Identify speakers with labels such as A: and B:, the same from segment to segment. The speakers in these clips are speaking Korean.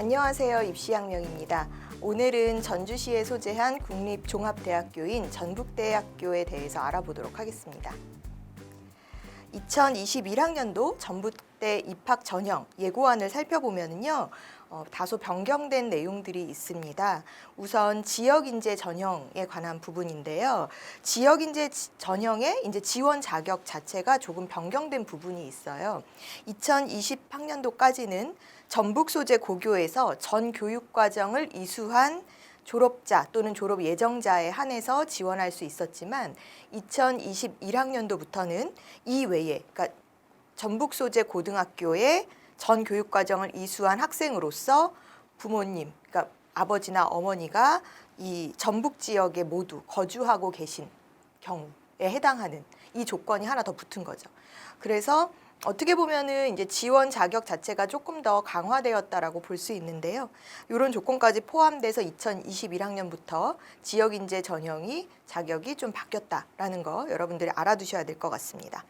A: 안녕하세요. 입시학명입니다. 오늘은 전주시에 소재한 국립종합대학교인 전북대학교에 대해서 알아보도록 하겠습니다. 2021학년도 전북대 입학 전형 예고안을 살펴보면요. 어, 다소 변경된 내용들이 있습니다. 우선 지역 인재 전형에 관한 부분인데요. 지역 인재 지- 전형의 이제 지원 자격 자체가 조금 변경된 부분이 있어요. 2020학년도까지는 전북 소재 고교에서 전 교육 과정을 이수한 졸업자 또는 졸업 예정자에 한해서 지원할 수 있었지만 2021학년도부터는 이 외에 그러니까 전북 소재 고등학교에 전 교육 과정을 이수한 학생으로서 부모님 그러니까 아버지나 어머니가 이 전북 지역에 모두 거주하고 계신 경우에 해당하는 이 조건이 하나 더 붙은 거죠. 그래서 어떻게 보면은 이제 지원 자격 자체가 조금 더 강화되었다라고 볼 수 있는데요. 이런 조건까지 포함돼서 2021학년부터 지역 인재 전형이 자격이 좀 바뀌었다라는 거 여러분들이 알아두셔야 될 것 같습니다.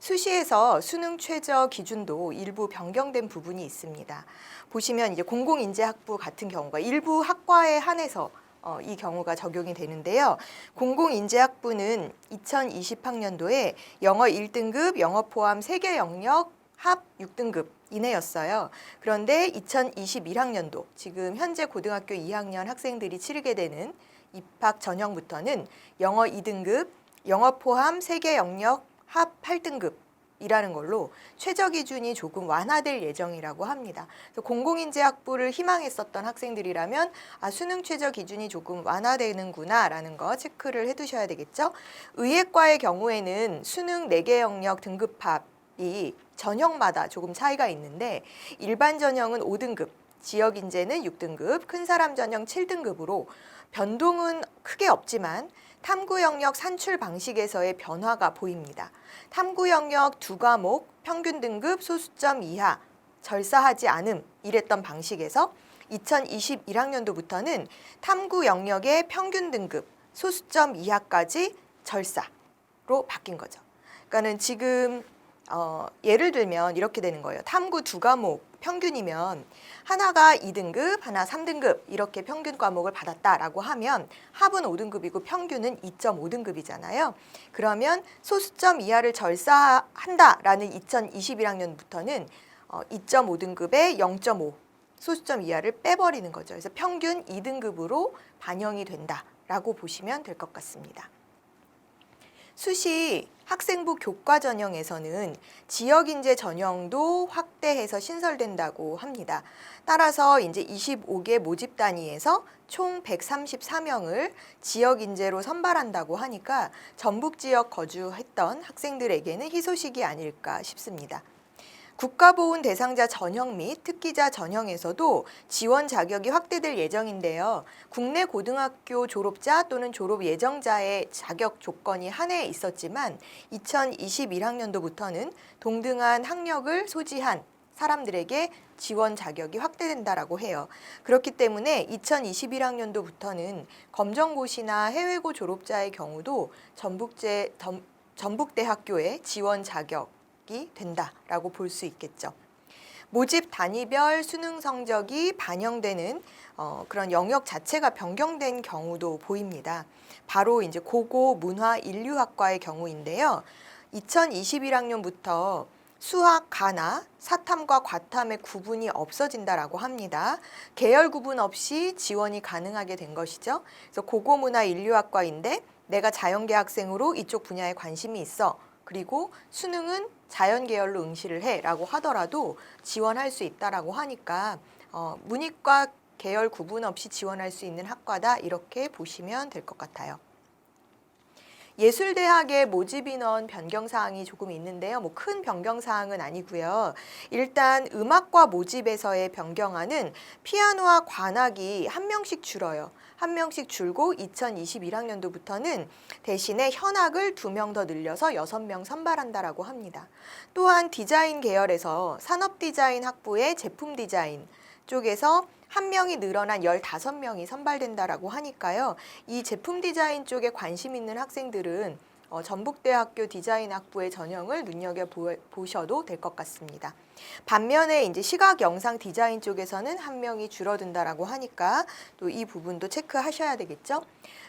A: 수시에서 수능 최저 기준도 일부 변경된 부분이 있습니다. 보시면 이제 공공인재학부 같은 경우가 일부 학과에 한해서 어, 이 경우가 적용이 되는데요. 공공인재학부는 2020학년도에 영어 1등급, 영어 포함 세개 영역 합 6등급 이내였어요. 그런데 2021학년도 지금 현재 고등학교 2학년 학생들이 치르게 되는 입학 전형부터는 영어 2등급, 영어 포함 세개 영역 합 8등급 이라는 걸로 최저 기준이 조금 완화될 예정이라고 합니다. 그래서 공공인재 학부를 희망했었던 학생들이라면 아, 수능 최저 기준이 조금 완화되는구나라는 거 체크를 해 두셔야 되겠죠. 의예과의 경우에는 수능 4개 영역 등급합이 전형마다 조금 차이가 있는데 일반 전형은 5등급, 지역 인재는 6등급, 큰 사람 전형 7등급으로 변동은 크게 없지만 탐구 영역 산출 방식에서의 변화가 보입니다. 탐구 영역 두 과목 평균 등급 소수점 이하 절사하지 않음 이랬던 방식에서 2021학년도부터는 탐구 영역의 평균 등급 소수점 이하까지 절사로 바뀐 거죠. 그러니까는 지금 어, 예를 들면 이렇게 되는 거예요. 탐구 두 과목 평균이면 하나가 2등급, 하나 3등급 이렇게 평균 과목을 받았다라고 하면 합은 5등급이고 평균은 2.5등급이잖아요. 그러면 소수점 이하를 절사한다라는 2021학년부터는 어, 2.5등급에 0.5 소수점 이하를 빼버리는 거죠. 그래서 평균 2등급으로 반영이 된다라고 보시면 될 것 같습니다. 수시 학생부 교과 전형에서는 지역 인재 전형도 확대해서 신설된다고 합니다. 따라서 이제 25개 모집 단위에서 총 134명을 지역 인재로 선발한다고 하니까 전북 지역 거주했던 학생들에게는 희소식이 아닐까 싶습니다. 국가보훈 대상자 전형 및 특기자 전형에서도 지원 자격이 확대될 예정인데요. 국내 고등학교 졸업자 또는 졸업 예정자의 자격 조건이 한해 있었지만 2021학년도부터는 동등한 학력을 소지한 사람들에게 지원 자격이 확대된다라고 해요. 그렇기 때문에 2021학년도부터는 검정고시나 해외고 졸업자의 경우도 전북제 전- 전북대학교의 지원 자격 이 된다라고 볼 수 있겠죠. 모집 단위별 수능 성적이 반영되는 어, 그런 영역 자체가 변경된 경우도 보입니다. 바로 이제 고고 문화 인류학과의 경우인데요. 2021학년부터 수학, 가나, 사탐과 과탐의 구분이 없어진다라고 합니다. 계열 구분 없이 지원이 가능하게 된 것이죠. 그래서 고고문화 인류학과인데 내가 자연계 학생으로 이쪽 분야에 관심이 있어. 그리고 수능은 자연 계열로 응시를 해라고 하더라도 지원할 수 있다라고 하니까 어, 문이과 계열 구분 없이 지원할 수 있는 학과다 이렇게 보시면 될 것 같아요. 예술대학의 모집 인원 변경 사항이 조금 있는데요. 뭐 큰 변경 사항은 아니고요. 일단 음악과 모집에서의 변경안은 피아노와 관악이 한 명씩 줄어요. 한 명씩 줄고 2021학년도부터는 대신에 현악을 두 명 더 늘려서 여섯 명 선발한다라고 합니다. 또한 디자인 계열에서 산업 디자인 학부의 제품 디자인 쪽에서 한 명이 늘어난 15명이 선발된다라고 하니까요. 이 제품 디자인 쪽에 관심 있는 학생들은 어, 전북대학교 디자인학부의 전형을 눈여겨 보- 보셔도 될 것 같습니다. 반면에 이제 시각 영상 디자인 쪽에서는 한 명이 줄어든다라고 하니까 또 이 부분도 체크하셔야 되겠죠.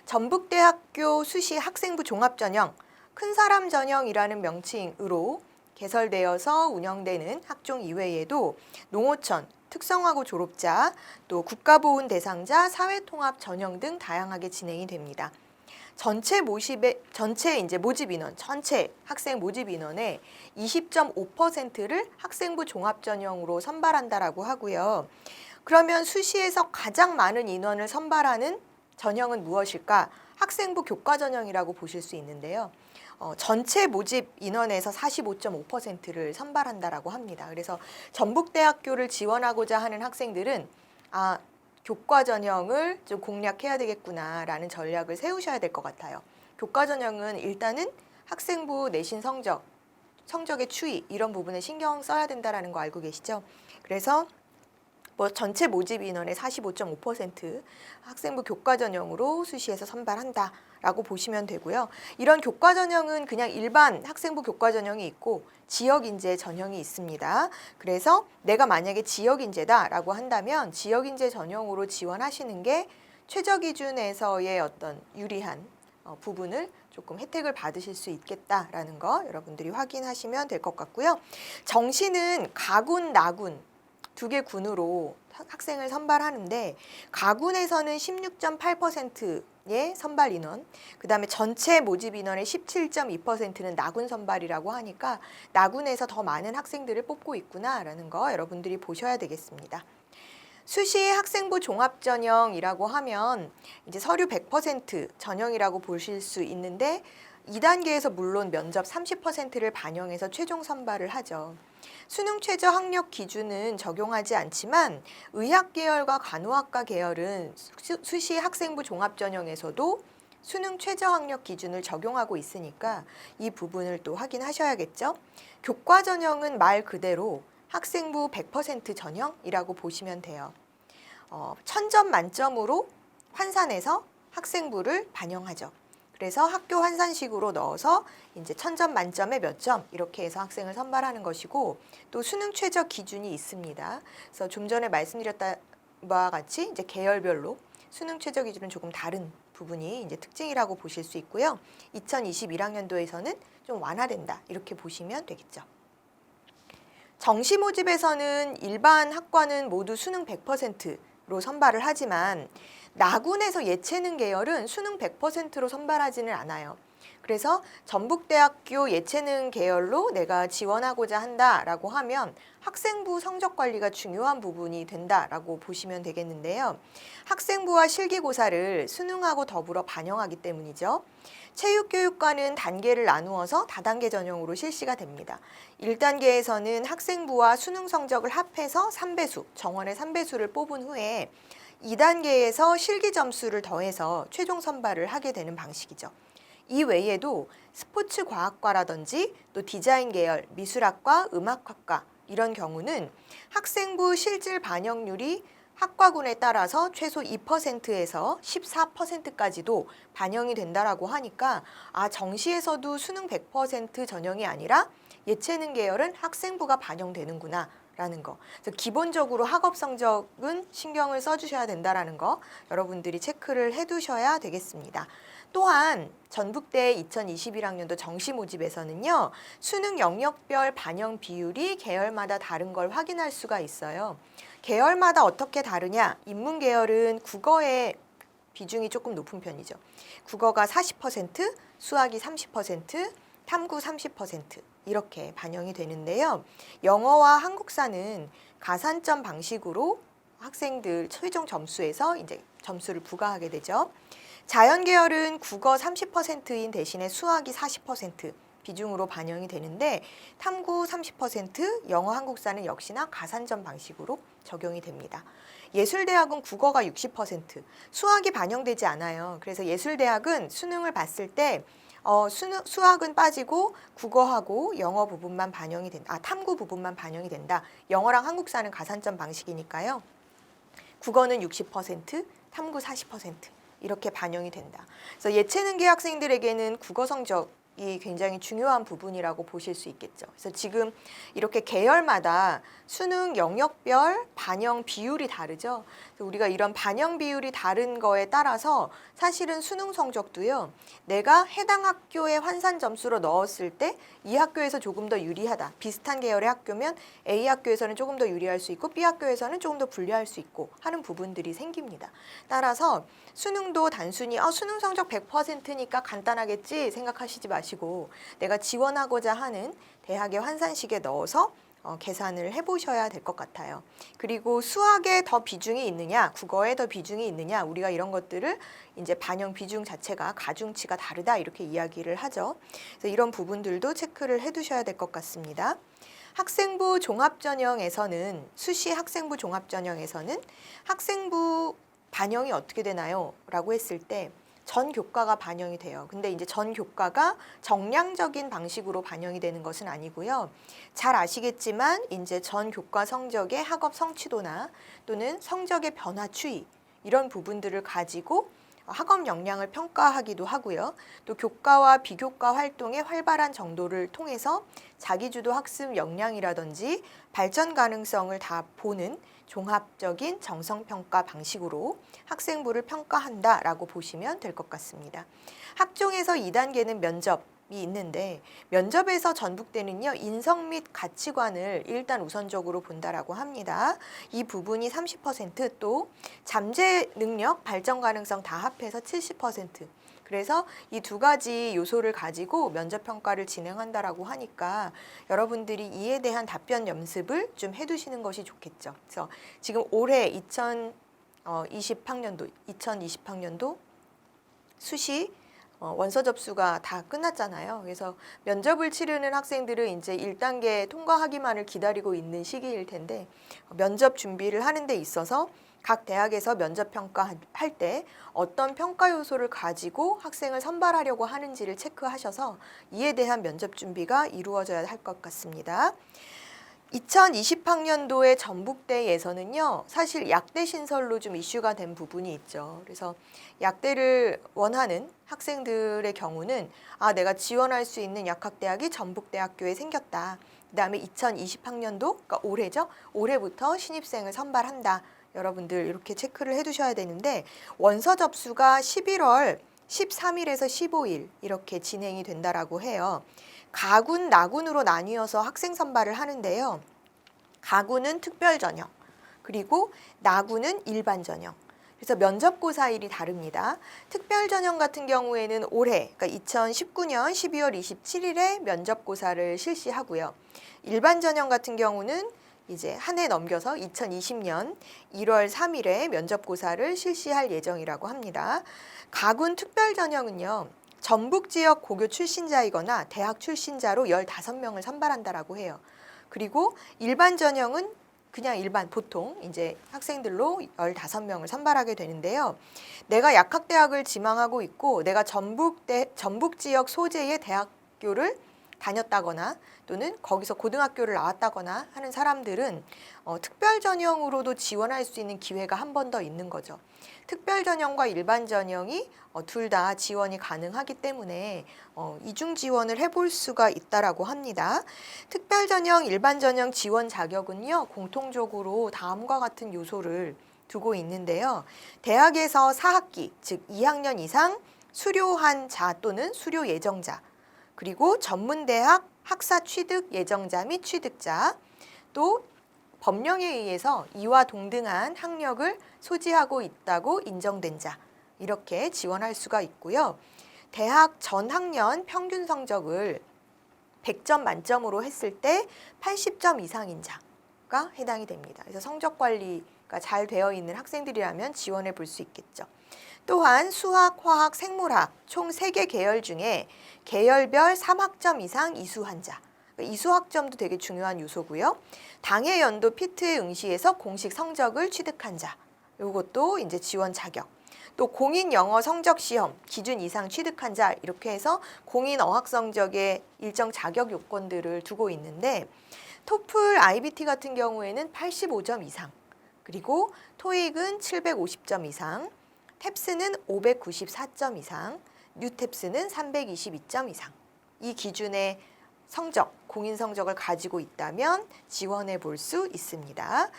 A: 전북대학교 수시 학생부 종합전형 큰 사람 전형이라는 명칭으로 개설되어서 운영되는 학종 이외에도 농어촌, 특성화고 졸업자, 또 국가보훈 대상자, 사회통합 전형 등 다양하게 진행이 됩니다. 전체 모집의 전체 이제 모집 인원, 전체 학생 모집 인원의 20.5%를 학생부 종합 전형으로 선발한다라고 하고요. 그러면 수시에서 가장 많은 인원을 선발하는 전형은 무엇일까? 학생부 교과 전형이라고 보실 수 있는데요. 어, 전체 모집 인원에서 45.5%를 선발한다라고 합니다. 그래서 전북대학교를 지원하고자 하는 학생들은 아 교과 전형을 좀 공략해야 되겠구나라는 전략을 세우셔야 될 것 같아요. 교과 전형은 일단은 학생부 내신 성적, 성적의 추이 이런 부분에 신경 써야 된다라는 거 알고 계시죠? 그래서 뭐 전체 모집 인원의 45.5% 학생부 교과 전형으로 수시에서 선발한다라고 보시면 되고요. 이런 교과 전형은 그냥 일반 학생부 교과 전형이 있고 지역 인재 전형이 있습니다. 그래서 내가 만약에 지역 인재다라고 한다면 지역 인재 전형으로 지원하시는 게 최저 기준에서의 어떤 유리한 어, 부분을 조금 혜택을 받으실 수 있겠다라는 거 여러분들이 확인하시면 될 것 같고요. 정시는 가군, 나군 두 개 군으로 학- 학생을 선발하는데 가군에서는 16.8%의 선발 인원, 그 다음에 전체 모집 인원의 17.2%는 나군 선발이라고 하니까 나군에서 더 많은 학생들을 뽑고 있구나라는 거 여러분들이 보셔야 되겠습니다. 수시 학생부 종합 전형이라고 하면 이제 서류 100% 전형이라고 보실 수 있는데 2단계에서 물론 면접 30%를 반영해서 최종 선발을 하죠. 수능 최저 학력 기준은 적용하지 않지만 의학 계열과 간호학과 계열은 수, 수시 학생부 종합 전형에서도 수능 최저 학력 기준을 적용하고 있으니까 이 부분을 또 확인하셔야겠죠. 교과 전형은 말 그대로 학생부 100% 전형이라고 보시면 돼요. 어, 천점 만점으로 환산해서 학생부를 반영하죠. 그래서 학교 환산식으로 넣어서 이제 천점 만점에 몇 점 이렇게 해서 학생을 선발하는 것이고 또 수능 최저 기준이 있습니다. 그래서 좀 전에 말씀드렸다 와 같이 이제 계열별로 수능 최저 기준은 조금 다른 부분이 이제 특징이라고 보실 수 있고요. 2021학년도에서는 좀 완화된다 이렇게 보시면 되겠죠. 정시 모집에서는 일반 학과는 모두 수능 100%로 선발을 하지만 나군에서 예체능 계열은 수능 100%로 선발하지는 않아요. 그래서 전북대학교 예체능 계열로 내가 지원하고자 한다라고 하면 학생부 성적 관리가 중요한 부분이 된다라고 보시면 되겠는데요. 학생부와 실기고사를 수능하고 더불어 반영하기 때문이죠. 체육교육과는 단계를 나누어서 다단계 전형으로 실시가 됩니다. 1단계에서는 학생부와 수능 성적을 합해서 3배수, 정원의 3배수를 뽑은 후에 2단계에서 실기 점수를 더해서 최종 선발을 하게 되는 방식이죠. 이 외에도 스포츠 과학과라든지 또 디자인 계열, 미술학과, 음악학과 이런 경우는 학생부 실질 반영률이 학과군에 따라서 최소 2%에서 14%까지도 반영이 된다라고 하니까 아 정시에서도 수능 100% 전형이 아니라 예체능 계열은 학생부가 반영되는구나. 라는 거. 그래서 기본적으로 학업 성적은 신경을 써주셔야 된다라는 거 여러분들이 체크를 해두셔야 되겠습니다. 또한 전북대 2021학년도 정시 모집에서는요 수능 영역별 반영 비율이 계열마다 다른 걸 확인할 수가 있어요. 계열마다 어떻게 다르냐? 인문 계열은 국어의 비중이 조금 높은 편이죠. 국어가 40%, 수학이 30%, 탐구 30% 이렇게 반영이 되는데요. 영어와 한국사는 가산점 방식으로 학생들 최종 점수에서 이제 점수를 부과하게 되죠. 자연 계열은 국어 30%인 대신에 수학이 40% 비중으로 반영이 되는데 탐구 30%, 영어 한국사는 역시나 가산점 방식으로 적용이 됩니다. 예술대학은 국어가 60%, 수학이 반영되지 않아요. 그래서 예술대학은 수능을 봤을 때 어, 수능, 수학은 빠지고 국어하고 영어 부분만 반영이 된다. 아, 탐구 부분만 반영이 된다. 영어랑 한국사는 가산점 방식이니까요. 국어는 60%, 탐구 40% 이렇게 반영이 된다. 그래서 예체능계 학생들에게는 국어 성적 이 굉장히 중요한 부분이라고 보실 수 있겠죠. 그래서 지금 이렇게 계열마다 수능 영역별 반영 비율이 다르죠. 그래서 우리가 이런 반영 비율이 다른 거에 따라서 사실은 수능 성적도요. 내가 해당 학교의 환산 점수로 넣었을 때 이 학교에서 조금 더 유리하다. 비슷한 계열의 학교면 A 학교에서는 조금 더 유리할 수 있고 B 학교에서는 조금 더 불리할 수 있고 하는 부분들이 생깁니다. 따라서 수능도 단순히 어, 수능 성적 100%니까 간단하겠지 생각하시지 마시고 내가 지원하고자 하는 대학의 환산식에 넣어서 어, 계산을 해보셔야 될 것 같아요. 그리고 수학에 더 비중이 있느냐, 국어에 더 비중이 있느냐, 우리가 이런 것들을 이제 반영 비중 자체가 가중치가 다르다 이렇게 이야기를 하죠. 그래서 이런 부분들도 체크를 해두셔야 될 것 같습니다. 학생부 종합전형에서는 수시 학생부 종합전형에서는 학생부 반영이 어떻게 되나요? 라고 했을 때 전 교과가 반영이 돼요. 근데 이제 전 교과가 정량적인 방식으로 반영이 되는 것은 아니고요. 잘 아시겠지만 이제 전 교과 성적의 학업 성취도나 또는 성적의 변화 추이 이런 부분들을 가지고 학업 역량을 평가하기도 하고요. 또 교과와 비교과 활동의 활발한 정도를 통해서 자기주도 학습 역량이라든지 발전 가능성을 다 보는 종합적인 정성평가 방식으로 학생부를 평가한다라고 보시면 될 것 같습니다. 학종에서 2단계는 면접이 있는데 면접에서 전북대는요 인성 및 가치관을 일단 우선적으로 본다라고 합니다. 이 부분이 30%또 잠재 능력, 발전 가능성 다 합해서 70%. 그래서 이 두 가지 요소를 가지고 면접 평가를 진행한다라고 하니까 여러분들이 이에 대한 답변 연습을 좀 해두시는 것이 좋겠죠. 그래서 지금 올해 2020학년도, 2020학년도 수시 어, 원서 접수가 다 끝났잖아요. 그래서 면접을 치르는 학생들은 이제 1단계 통과하기만을 기다리고 있는 시기일 텐데 어, 면접 준비를 하는 데 있어서 각 대학에서 면접 평가할 때 어떤 평가 요소를 가지고 학생을 선발하려고 하는지를 체크하셔서 이에 대한 면접 준비가 이루어져야 할 것 같습니다. 2020학년도의 전북대에서는요, 사실 약대 신설로 좀 이슈가 된 부분이 있죠. 그래서 약대를 원하는 학생들의 경우는 아, 내가 지원할 수 있는 약학대학이 전북대학교에 생겼다. 그 다음에 2020학년도, 그러니까 올해죠. 올해부터 신입생을 선발한다. 여러분들 이렇게 체크를 해 두셔야 되는데 원서 접수가 11월 13일에서 15일 이렇게 진행이 된다라고 해요. 가군, 나군으로 나뉘어서 학생 선발을 하는데요. 가군은 특별 전형, 그리고 나군은 일반 전형. 그래서 면접고사일이 다릅니다. 특별 전형 같은 경우에는 올해, 그러니까 2019년 12월 27일에 면접고사를 실시하고요. 일반 전형 같은 경우는 이제 한 해 넘겨서 2020년 1월 3일에 면접고사를 실시할 예정이라고 합니다. 가군 특별 전형은요. 전북 지역 고교 출신자이거나 대학 출신자로 15명을 선발한다라고 해요. 그리고 일반 전형은 그냥 일반 보통 이제 학생들로 15명을 선발하게 되는데요. 내가 약학대학을 지망하고 있고 내가 전북 대 전북 지역 소재의 대학교를 다녔다거나 또는 거기서 고등학교를 나왔다거나 하는 사람들은 어, 특별 전형으로도 지원할 수 있는 기회가 한 번 더 있는 거죠. 특별 전형과 일반 전형이 어, 둘 다 지원이 가능하기 때문에 어, 이중 지원을 해볼 수가 있다라고 합니다. 특별 전형, 일반 전형 지원 자격은요 공통적으로 다음과 같은 요소를 두고 있는데요. 대학에서 4학기, 즉 2학년 이상 수료한 자 또는 수료 예정자, 그리고 전문대학 학사 취득 예정자 및 취득자, 또 법령에 의해서 이와 동등한 학력을 소지하고 있다고 인정된 자 이렇게 지원할 수가 있고요. 대학 전 학년 평균 성적을 100점 만점으로 했을 때 80점 이상인 자가 해당이 됩니다. 그래서 성적 관리가 잘 되어 있는 학생들이라면 지원해 볼 수 있겠죠. 또한 수학, 화학, 생물학 총 3개 계열 중에 계열별 3학점 이상 이수한 자. 이수학점도 되게 중요한 요소고요. 당해 연도 피트에 응시해서 공식 성적을 취득한 자. 이것도 이제 지원 자격. 또 공인 영어 성적 시험 기준 이상 취득한 자 이렇게 해서 공인 어학 성적의 일정 자격 요건들을 두고 있는데 토플 IBT 같은 경우에는 85점 이상 그리고 토익은 750점 이상 탭스는 594점 이상 뉴탭스는 322점 이상 이 기준의 성적, 공인 성적을 가지고 있다면 지원해 볼 수 있습니다.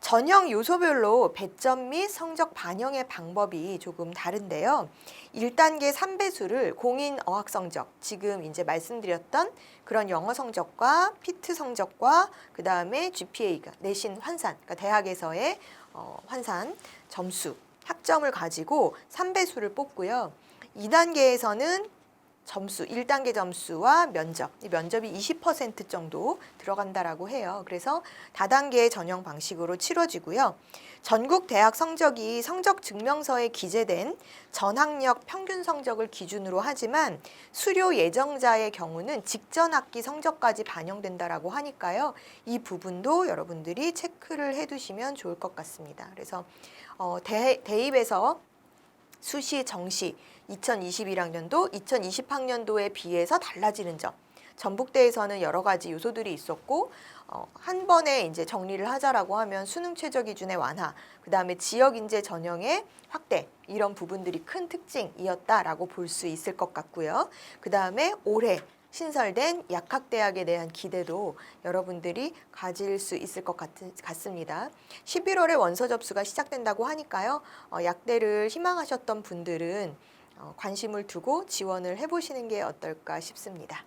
A: 전형 요소별로 배점 및 성적 반영의 방법이 조금 다른데요. 1단계 3배수를 공인 어학 성적, 지금 이제 말씀드렸던 그런 영어 성적과 피트 성적과 그 다음에 GPA가 내신 환산, 그러니까 대학에서의 어, 환산 점수, 학점을 가지고 3배수를 뽑고요. 2단계에서는 점수, 1단계 점수와 면접, 이 면접이 20% 정도 들어간다라고 해요. 그래서 다단계 전형 방식으로 치러지고요. 전국 대학 성적이 성적 증명서에 기재된 전학력 평균 성적을 기준으로 하지만 수료 예정자의 경우는 직전 학기 성적까지 반영된다라고 하니까요. 이 부분도 여러분들이 체크를 해 두시면 좋을 것 같습니다. 그래서 어, 대, 대입에서 수시 정시 2021학년도, 2020학년도에 비해서 달라지는 점. 전북대에서는 여러 가지 요소들이 있었고 어, 한 번에 이제 정리를 하자라고 하면 수능 최저 기준의 완화, 그 다음에 지역 인재 전형의 확대 이런 부분들이 큰 특징이었다라고 볼 수 있을 것 같고요. 그 다음에 올해 신설된 약학대학에 대한 기대도 여러분들이 가질 수 있을 것 같, 같습니다. 11월에 원서 접수가 시작된다고 하니까요. 어, 약대를 희망하셨던 분들은 어, 관심을 두고 지원을 해보시는 게 어떨까 싶습니다.